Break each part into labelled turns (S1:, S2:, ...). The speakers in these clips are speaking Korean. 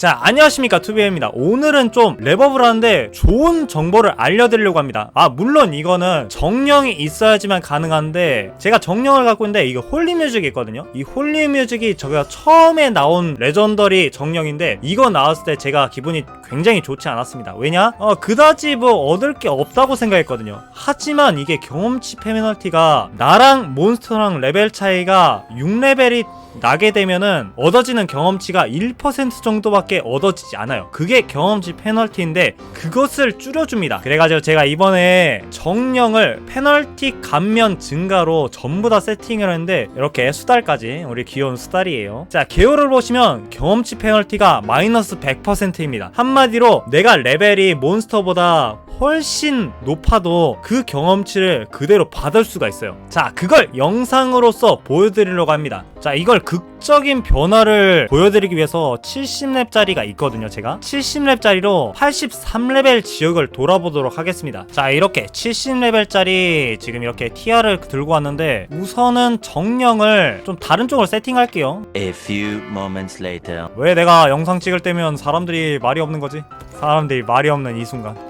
S1: 자 안녕하십니까 투비입니다. 오늘은 좀 랩업을 하는데 좋은 정보를 알려드리려고 합니다. 아 물론 이거는 정령이 있어야지만 가능한데 제가 정령을 갖고 있는데 이거 홀리뮤직이 있거든요. 이 홀리뮤직이 저가 처음에 나온 레전더리 정령인데 이거 나왔을 때 제가 기분이 굉장히 좋지 않았습니다. 왜냐? 어 그다지 뭐 얻을 게 없다고 생각했거든요. 하지만 이게 경험치 페널티가 나랑 몬스터랑 레벨 차이가 6레벨이 나게 되면은 얻어지는 경험치가 1% 정도밖에 얻어지지 않아요. 그게 경험치 페널티인데 그것을 줄여줍니다. 그래가지고 제가 이번에 정령을 페널티 감면 증가로 전부 다 세팅을 했는데 이렇게 수달까지 우리 귀여운 수달이에요. 자 개요를 보시면 경험치 페널티가 마이너스 100%입니다. 한마디로 내가 레벨이 몬스터보다 훨씬 높아도 그 경험치를 그대로 받을 수가 있어요. 자, 그걸 영상으로서 보여드리려고 합니다. 자, 이걸 극적인 변화를 보여드리기 위해서 70렙짜리가 있거든요, 제가. 70렙짜리로 83레벨 지역을 돌아보도록 하겠습니다. 자, 이렇게 70레벨짜리 지금 이렇게 TR을 들고 왔는데 우선은 정령을 좀 다른 쪽으로 세팅할게요.
S2: A few moments later.
S1: 왜 내가 영상 찍을 때면 사람들이 말이 없는 거지? 사람들이 말이 없는 이 순간.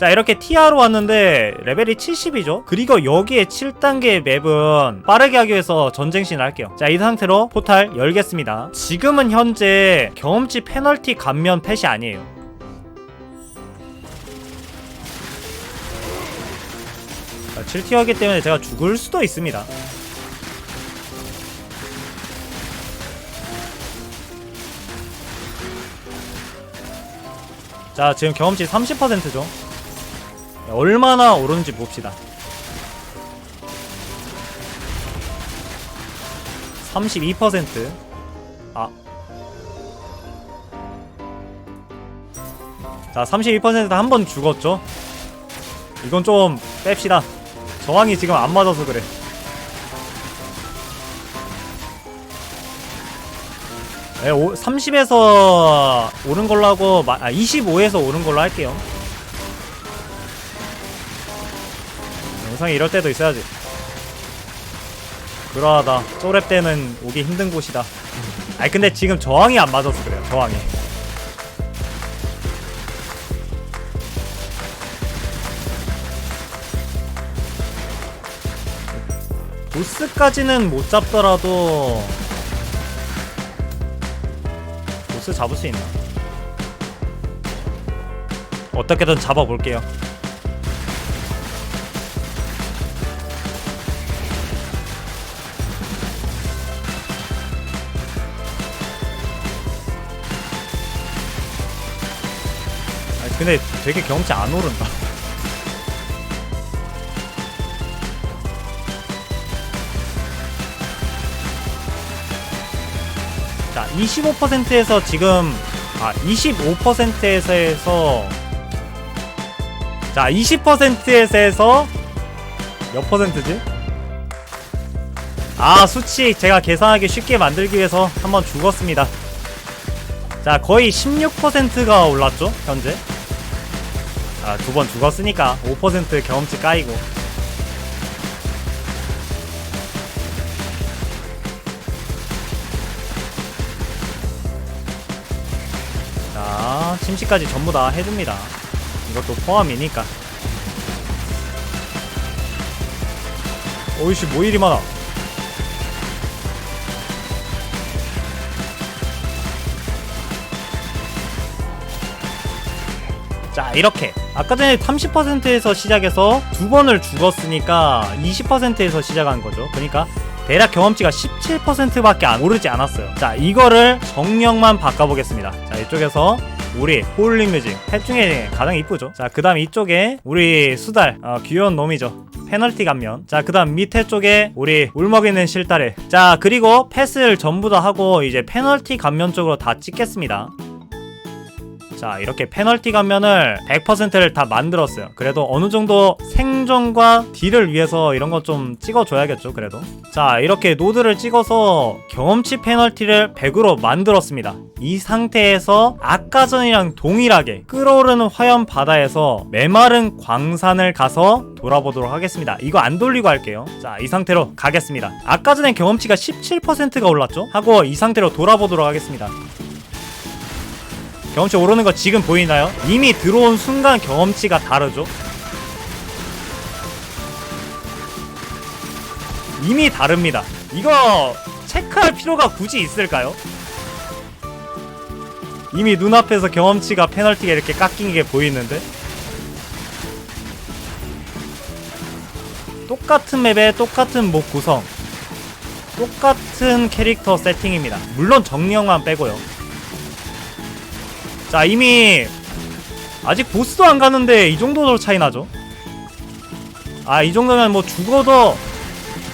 S1: 자 이렇게 TR로 왔는데 레벨이 70이죠? 그리고 여기에 7단계 맵은 빠르게 하기 위해서 전쟁신을 할게요. 자 이 상태로 포탈 열겠습니다. 지금은 현재 경험치 페널티 감면 펫이 아니에요. 자 7티어이기 때문에 제가 죽을 수도 있습니다. 자 지금 경험치 30%죠 얼마나 오르는지 봅시다 32% 아. 자, 32%한 번 죽었죠? 이건 좀 뺍시다. 저항이 지금 안 맞아서 그래. 네, 30에서 오른 걸로 하고, 마- 아, 25에서 오른 걸로 할게요. 영상이 이럴 때도 있어야지. 그러하다. 쪼랩 때는 오기 힘든 곳이다. 아니 근데 지금 저항이 안 맞아서 그래요. 저항이. 보스까지는 못 잡더라도 보스 잡을 수 있나? 어떻게든 잡아볼게요. 근데 되게 경험치 안 오른다. 자, 25%에서 지금 아, 25%에서 자, 20%에서 몇 퍼센트지? 아, 수치 제가 계산하기 쉽게 만들기 위해서 한번 죽었습니다. 자, 거의 16%가 올랐죠, 현재. 아, 두 번 죽었으니까 5% 경험치 까이고. 자, 침식까지 전부 다 해줍니다. 이것도 포함이니까. 오이씨, 뭐 이리 많아. 자 이렇게 아까 전에 30%에서 시작해서 두 번을 죽었으니까 20%에서 시작한 거죠. 그러니까 대략 경험치가 17%밖에 안 오르지 않았어요. 자 이거를 정령만 바꿔보겠습니다. 자 이쪽에서 우리 홀링 뮤직 펫 중에 가장 이쁘죠? 자 그 다음 이쪽에 우리 수달 어, 귀여운 놈이죠. 페널티 감면. 자 그 다음 밑에 쪽에 우리 울먹이는 실타래. 자 그리고 펫을 전부 다 하고 이제 페널티 감면 쪽으로 다 찍겠습니다 자 이렇게 페널티 감면을 100%를 다 만들었어요. 그래도 어느 정도 생존과 딜을 위해서 이런 거 좀 찍어줘야겠죠 그래도? 자 이렇게 노드를 찍어서 경험치 페널티를 100으로 만들었습니다. 이 상태에서 아까 전이랑 동일하게 끓어오르는 화염 바다에서 메마른 광산을 가서 돌아보도록 하겠습니다. 이거 안 돌리고 할게요. 자이 상태로 가겠습니다. 아까 전에 경험치가 17%가 올랐죠? 하고 이 상태로 돌아보도록 하겠습니다 경험치 오르는 거 지금 보이나요? 이미 들어온 순간 경험치가 다르죠? 이미 다릅니다. 이거 체크할 필요가 굳이 있을까요? 이미 눈앞에서 경험치가 페널티가 이렇게 깎인 게 보이는데? 똑같은 맵에 똑같은 목 구성 똑같은 캐릭터 세팅입니다. 물론 정령만 빼고요. 자 이미 아직 보스도 안 가는데 이 정도로 차이 나죠? 아 이 정도면 뭐 죽어도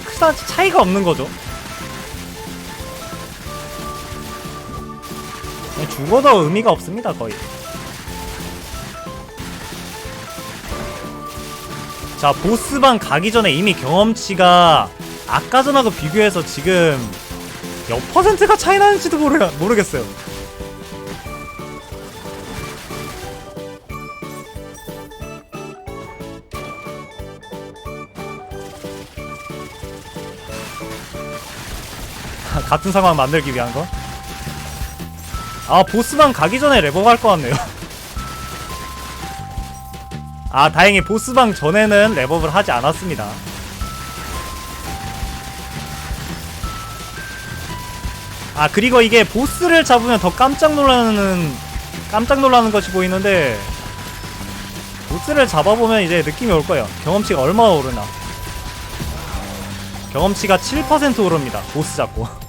S1: 크다 차이가 없는 거죠. 그냥 죽어도 의미가 없습니다 거의. 자 보스방 가기 전에 이미 경험치가 아까 전하고 비교해서 지금 몇 퍼센트가 차이 나는지도 모르, 모르겠어요. 같은 상황 만들기 위한 거? 아 보스방 가기 전에 레버 갈 것 같네요. 아 다행히 보스방 전에는 랩업을 하지 않았습니다. 아 그리고 이게 보스를 잡으면 더 깜짝 놀라는 깜짝 놀라는 것이 보이는데 보스를 잡아보면 이제 느낌이 올 거예요. 경험치가 얼마나 오르나. 경험치가 7% 오릅니다 보스 잡고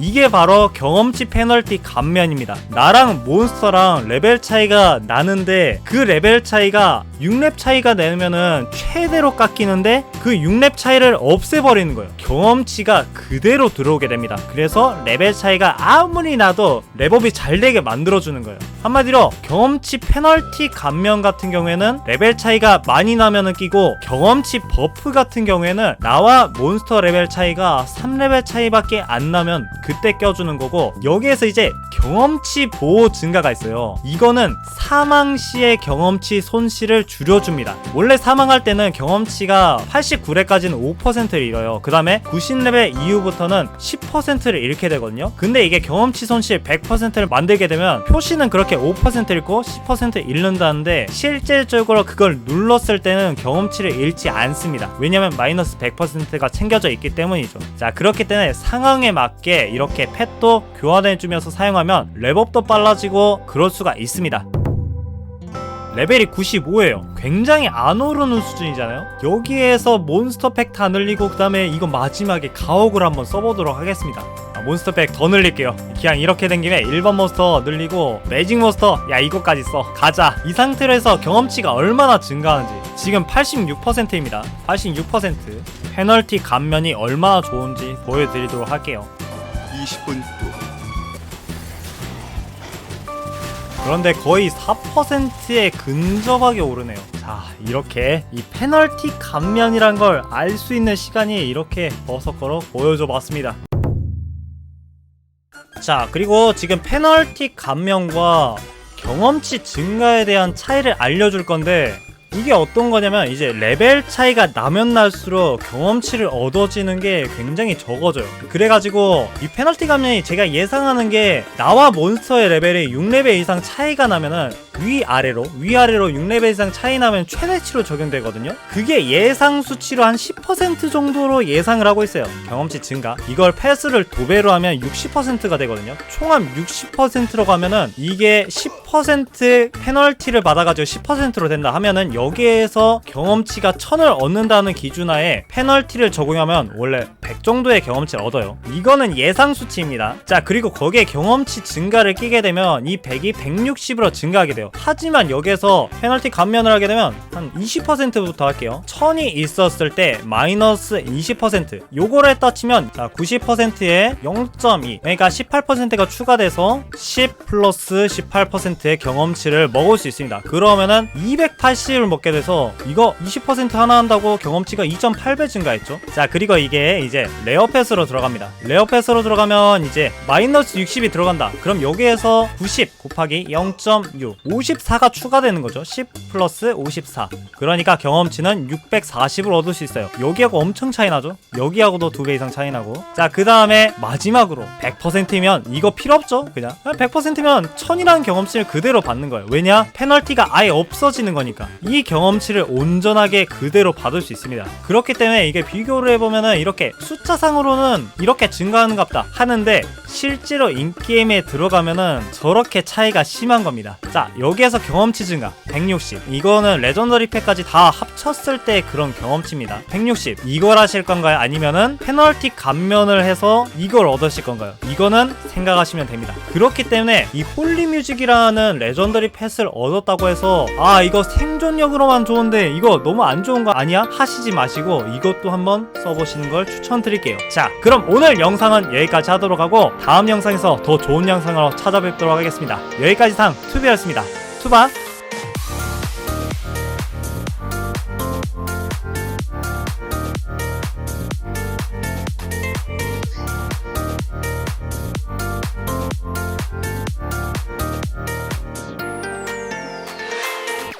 S1: 이게 바로 경험치 페널티 감면입니다. 나랑 몬스터랑 레벨 차이가 나는데 그 레벨 차이가 6렙 차이가 내면은 최대로 깎이는데 그 6렙 차이를 없애버리는 거예요. 경험치가 그대로 들어오게 됩니다. 그래서 레벨 차이가 아무리 나도 랩업이 잘 되게 만들어주는 거예요. 한마디로 경험치 페널티 감면 같은 경우에는 레벨 차이가 많이 나면은 끼고 경험치 버프 같은 경우에는 나와 몬스터 레벨 차이가 3레벨 차이밖에 안 나면 그때 껴주는 거고 여기에서 이제 경험치 보호 증가가 있어요. 이거는 사망 시의 경험치 손실을 줄여줍니다. 원래 사망할 때는 경험치가 89렙까지는 5%를 잃어요. 그 다음에 90레벨 이후부터는 10%를 잃게 되거든요. 근데 이게 경험치 손실 100%를 만들게 되면 표시는 그렇게 5% 잃고 10% 잃는다는데 실질적으로 그걸 눌렀을 때는 경험치를 잃지 않습니다. 왜냐면 마이너스 100%가 챙겨져 있기 때문이죠. 자 그렇기 때문에 상황에 맞게 이렇게 펫도 교환해주면서 사용하면 랩업도 빨라지고 그럴 수가 있습니다. 레벨이 95예요. 굉장히 안 오르는 수준이잖아요. 여기에서 몬스터 팩 다 늘리고 그 다음에 이거 마지막에 가옥을 한번 써보도록 하겠습니다. 아, 몬스터 팩 더 늘릴게요. 그냥 이렇게 된 김에 1번 몬스터 늘리고 매직 몬스터 야 이거까지 써. 가자. 이 상태로 해서 경험치가 얼마나 증가하는지 지금 86%입니다. 86% 페널티 감면이 얼마나 좋은지 보여드리도록 할게요.
S3: 20분
S1: 그런데 거의 4%에 근접하게 오르네요. 자, 이렇게 이 페널티 감면이란 걸 알 수 있는 시간이 이렇게 버섯거로 보여줘 봤습니다. 자, 그리고 지금 페널티 감면과 경험치 증가에 대한 차이를 알려줄 건데 이게 어떤 거냐면 이제 레벨 차이가 나면 날수록 경험치를 얻어지는 게 굉장히 적어져요. 그래가지고 이 페널티 감면이 제가 예상하는 게 나와 몬스터의 레벨이 6레벨 이상 차이가 나면은 위아래로 위아래로 6레벨 이상 차이 나면 최대치로 적용되거든요. 그게 예상 수치로 한 10% 정도로 예상을 하고 있어요. 경험치 증가. 이걸 패스를 두 배로 하면 60%가 되거든요. 총합 60%로 가면은 이게 10% 페널티를 받아가지고 10%로 된다 하면은 여기에서 경험치가 1000을 얻는다는 기준하에 페널티를 적용하면 원래 100 정도의 경험치를 얻어요. 이거는 예상 수치입니다. 자, 그리고 거기에 경험치 증가를 끼게 되면 이 100이 160으로 증가하게 돼요. 하지만 여기에서 페널티 감면을 하게 되면 한 20%부터 할게요. 1000이 있었을 때 마이너스 20% 요거를 했다 치면 자, 90%에 0.2 그러니까 18%가 추가돼서 10 플러스 18%의 경험치를 먹을 수 있습니다. 그러면은 280을 먹게 돼서 이거 20% 하나 한다고 경험치가 2.8배 증가했죠. 자, 그리고 이게 이제 레어 패스로 들어갑니다. 레어 패스로 들어가면 이제 마이너스 60이 들어간다. 그럼 여기에서 90 곱하기 0.6 54가 추가되는 거죠. 10 플러스 54 그러니까 경험치는 640을 얻을 수 있어요. 여기하고 엄청 차이 나죠? 여기하고도 두 배 이상 차이 나고. 자 그 다음에 마지막으로 100%면 이거 필요 없죠? 그냥. 100%면 1000이라는 경험치를 그대로 받는 거예요. 왜냐? 페널티가 아예 없어지는 거니까. 이 경험치를 온전하게 그대로 받을 수 있습니다. 그렇기 때문에 이게 비교를 해보면은 이렇게 숫자상으로는 이렇게 증가하는 갑다 하는데 실제로 인게임에 들어가면은 저렇게 차이가 심한 겁니다. 자 여기 에서 경험치 증가. 160 이거는 레전더리 팩까지 다 합쳤을 때 그런 경험치입니다. 160 이걸 하실 건가요? 아니면은 페널티 감면을 해서 이걸 얻으실 건가요? 이거는 생각하시면 됩니다. 그렇기 때문에 이 홀리뮤직이라는 레전더리 펫을 얻었다고 해서 아 이거 생존력으로만 좋은데 이거 너무 안 좋은 거 아니야? 하시지 마시고 이것도 한번 써보시는 걸 추천드릴게요. 자 그럼 오늘 영상은 여기까지 하도록 하고 다음 영상에서 더 좋은 영상으로 찾아뵙도록 하겠습니다. 여기까지 상 투비였습니다 투바